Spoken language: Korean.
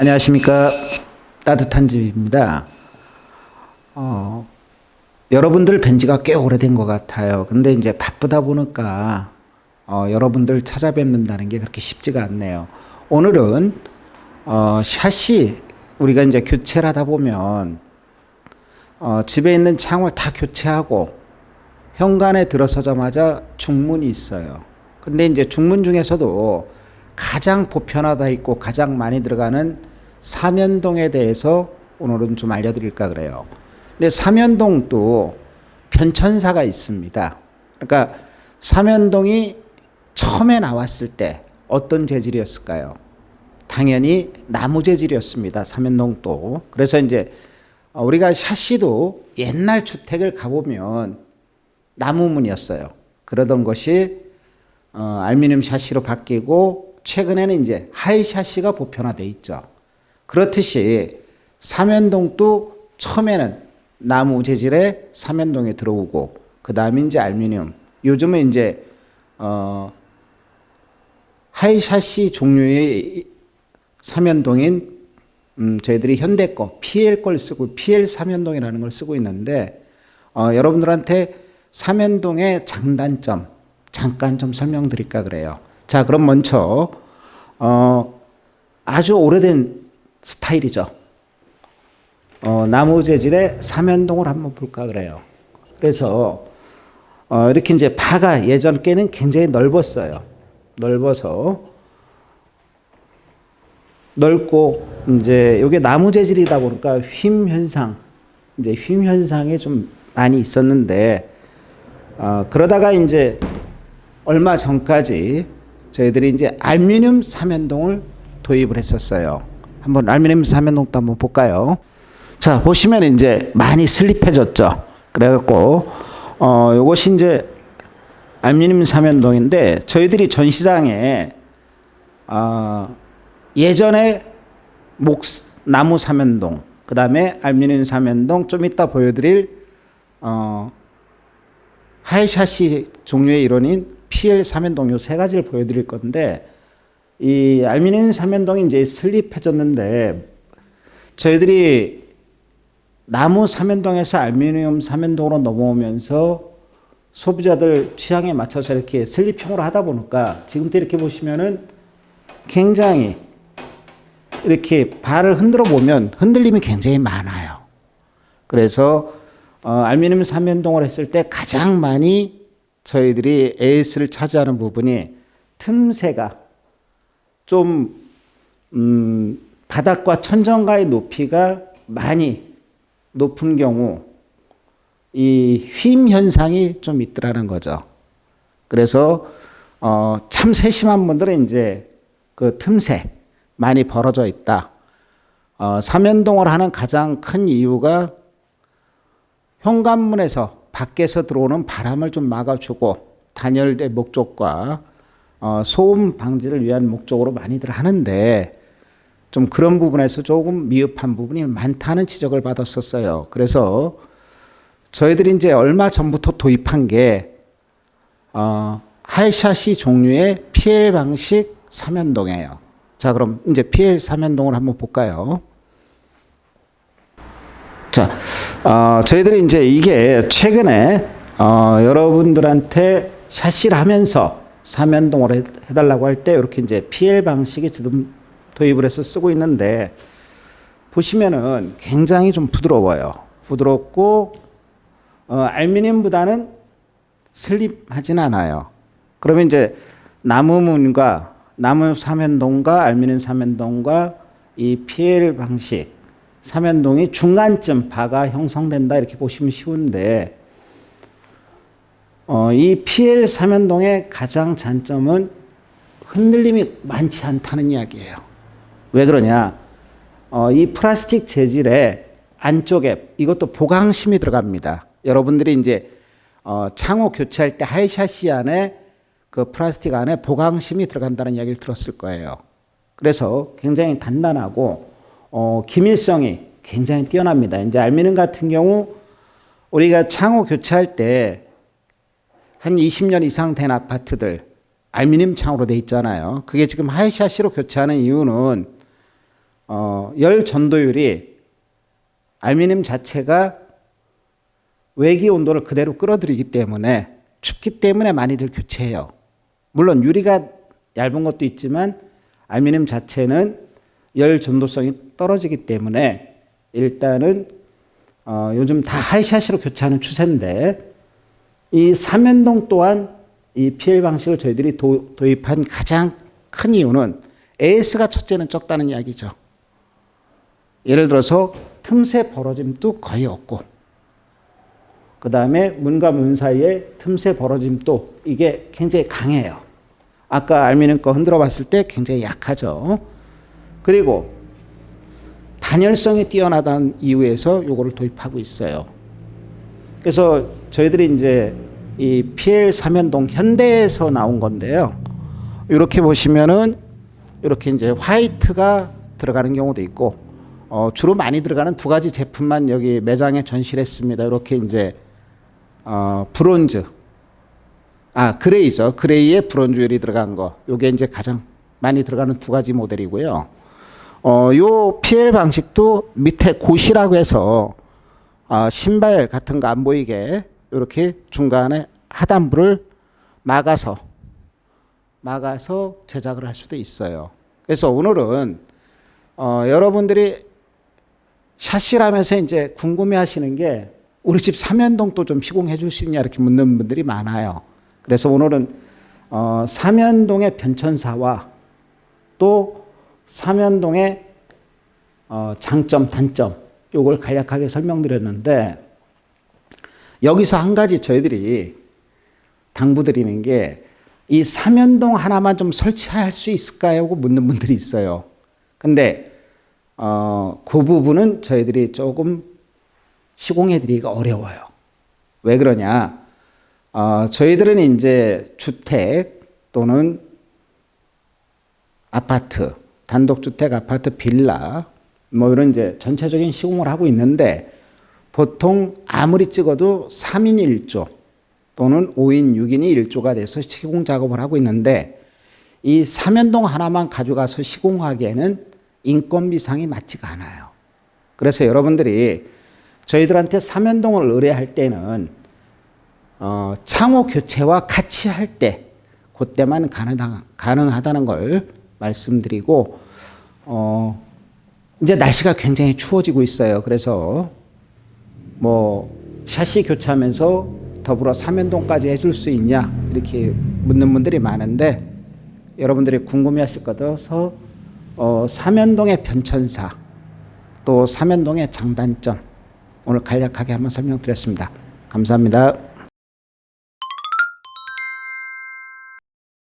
안녕하십니까 따뜻한 집입니다. 어, 여러분들 뵌 지가 꽤 오래된 것 같아요. 근데 이제 바쁘다 보니까 어, 여러분들 찾아뵙는다는 게 그렇게 쉽지가 않네요. 오늘은 어, 샷이 우리가 이제 교체를 하다 보면 어, 집에 있는 창을 다 교체하고 현관에 들어서자마자 중문이 있어요. 근데 이제 중문 중에서도 가장 보편화되어 있고 가장 많이 들어가는 사면동에 대해서 오늘은 좀 알려드릴까 그래요. 근데 사면동도 변천사가 있습니다. 그러니까 사면동이 처음에 나왔을 때 어떤 재질이었을까요? 당연히 나무 재질이었습니다. 사면동도. 그래서 이제 우리가 샤시도 옛날 주택을 가보면 나무 문이었어요. 그러던 것이 어, 알루미늄 샤시로 바뀌고 최근에는 이제 하이 샤시가 보편화돼 있죠. 그렇듯이 사면동도 처음에는 나무 재질의 사면동에 들어오고 그 다음에 이제 알루미늄. 요즘은 이제 어, 하이 샤시 종류의 사면동인 음, 저희들이 현대 거 PL 걸 쓰고 PL 사면동이라는 걸 쓰고 있는데 어, 여러분들한테 사면동의 장단점 잠깐 좀 설명드릴까 그래요. 자, 그럼 먼저 어, 아주 오래된 스타일이죠. 어, 나무 재질의 사면동을 한번 볼까 그래요. 그래서 어, 이렇게 이제 바가 예전 께는 굉장히 넓었어요. 넓어서 넓고 이제 이게 나무 재질이다 보니까 휨 현상, 이제 휨 현상이 좀 많이 있었는데 어, 그러다가 이제 얼마 전까지 저희들이 이제 알루미늄 사면동을 도입을 했었어요. 한번 알루미늄 사면동도 한번 볼까요? 자 보시면 이제 많이 슬립해졌죠. 그래갖고 어 요것이 이제 알루미늄 사면동인데 저희들이 전시장에 어, 예전에 목 나무 사면동 그 다음에 알루미늄 사면동 좀 이따 보여드릴 어, 하이샤시 종류의 이론인 PL 사면동 요 세 가지를 보여드릴 건데 이 알루미늄 사면동이 이제 슬립해졌는데 저희들이 나무 사면동에서 알루미늄 사면동으로 넘어오면서 소비자들 취향에 맞춰서 이렇게 슬립형으로 하다 보니까 지금도 이렇게 보시면은 굉장히 이렇게 발을 흔들어 보면 흔들림이 굉장히 많아요. 그래서 어, 알루미늄 사면동을 했을 때 가장 많이 저희들이 AS를 차지하는 부분이 틈새가 좀 음, 바닥과 천정가의 높이가 많이 높은 경우 이휨 현상이 좀 있더라는 거죠. 그래서 어, 참 세심한 분들은 이제 그 틈새 많이 벌어져 있다. 어, 사면동을 하는 가장 큰 이유가 현관문에서 밖에서 들어오는 바람을 좀 막아주고 단열의 목적과 어, 소음 방지를 위한 목적으로 많이들 하는데 좀 그런 부분에서 조금 미흡한 부분이 많다는 지적을 받았었어요. 그래서 저희들이 이제 얼마 전부터 도입한 게 어, 하이샷이 종류의 PL 방식 사면동이에요. 자, 그럼 이제 PL 사면동을 한번 볼까요? 자, 어, 저희들이 이제 이게 최근에 어, 여러분들한테 샷시를 하면서 사면동을 해, 해달라고 할 때 이렇게 이제 PL 방식이 지금 도입을 해서 쓰고 있는데 보시면은 굉장히 좀 부드러워요. 부드럽고 어, 알루미늄보다는 슬립하진 않아요. 그러면 이제 나무문과 나무 사면동과 알루미늄 사면동과 이 PL 방식 사면동이 중간쯤 바가 형성된다 이렇게 보시면 쉬운데 어, 이 PL 사면동의 가장 장점은 흔들림이 많지 않다는 이야기예요. 왜 그러냐? 어, 이 플라스틱 재질의 안쪽에 이것도 보강심이 들어갑니다. 여러분들이 이제 어, 창호 교체할 때 하이샤시 안에 그 플라스틱 안에 보강심이 들어간다는 이야기를 들었을 거예요. 그래서 굉장히 단단하고 어, 기밀성이 굉장히 뛰어납니다. 이제 알미늄 같은 경우 우리가 창호 교체할 때 한 20년 이상 된 아파트들 알미늄 창으로 돼 있잖아요. 그게 지금 하이샤시로 교체하는 이유는 어, 열 전도율이 알루미늄 자체가 외기 온도를 그대로 끌어들이기 때문에 춥기 때문에 많이들 교체해요. 물론 유리가 얇은 것도 있지만 알루미늄 자체는 열 전도성이 떨어지기 때문에 일단은 어, 요즘 다 하이샷으로 교체하는 추세인데 이 삼연동 또한 이 PL 방식을 저희들이 도, 도입한 가장 큰 이유는 AS가 첫째는 적다는 이야기죠. 예를 들어서 틈새 벌어짐도 거의 없고 그 다음에 문과 문 사이에 틈새 벌어짐도 이게 굉장히 강해요. 아까 알미늄 거 흔들어 봤을 때 굉장히 약하죠. 그리고 단열성이 뛰어나다는 이유에서 요거를 도입하고 있어요. 그래서 저희들이 이제 이 PL 삼연동 현대에서 나온 건데요. 이렇게 보시면은 이렇게 이제 화이트가 들어가는 경우도 있고 어, 주로 많이 들어가는 두 가지 제품만 여기 매장에 전시했습니다. 이렇게 이제 어, 브론즈 아 그레이죠. 그레이에 브론즈율이 들어간 거. 요게 이제 가장 많이 들어가는 두 가지 모델이고요. 어, 요 PL 방식도 밑에 고시라고 해서 어, 신발 같은 거 안 보이게 이렇게 중간에 하단부를 막아서 막아서 제작을 할 수도 있어요. 그래서 오늘은 어, 여러분들이 샷시라면서 이제 궁금해하시는 게 우리 집 삼연동도 좀 시공해 줄 수 있냐 이렇게 묻는 분들이 많아요. 그래서 오늘은 어, 삼연동의 변천사와 또 삼연동의 어, 장점, 단점 요걸 간략하게 설명드렸는데 여기서 한 가지 저희들이 당부드리는 게 이 삼연동 하나만 좀 설치할 수 있을까요? 하고 묻는 분들이 있어요. 근데 어, 그 부분은 저희들이 조금 시공해 드리기가 어려워요. 왜 그러냐? 어, 저희들은 이제 주택 또는 아파트, 단독주택, 아파트, 빌라, 뭐 이런 이제 전체적인 시공을 하고 있는데 보통 아무리 찍어도 3인 1조 또는 5인 6인이 1조가 돼서 시공 작업을 하고 있는데 이 삼연동 하나만 가져가서 시공하기에는 인건비상이 맞지가 않아요. 그래서 여러분들이 저희들한테 삼연동을 의뢰할 때는 어, 창호 교체와 같이 할 때 그때만 가능하, 가능하다는 걸 말씀드리고 어, 이제 날씨가 굉장히 추워지고 있어요. 그래서 뭐 샤시 교체하면서 더불어 삼연동까지 해줄 수 있냐 이렇게 묻는 분들이 많은데 여러분들이 궁금해하실 것 같아서 어, 삼연동의 변천사 또 삼연동의 장단점 오늘 간략하게 한번 설명드렸습니다. 감사합니다.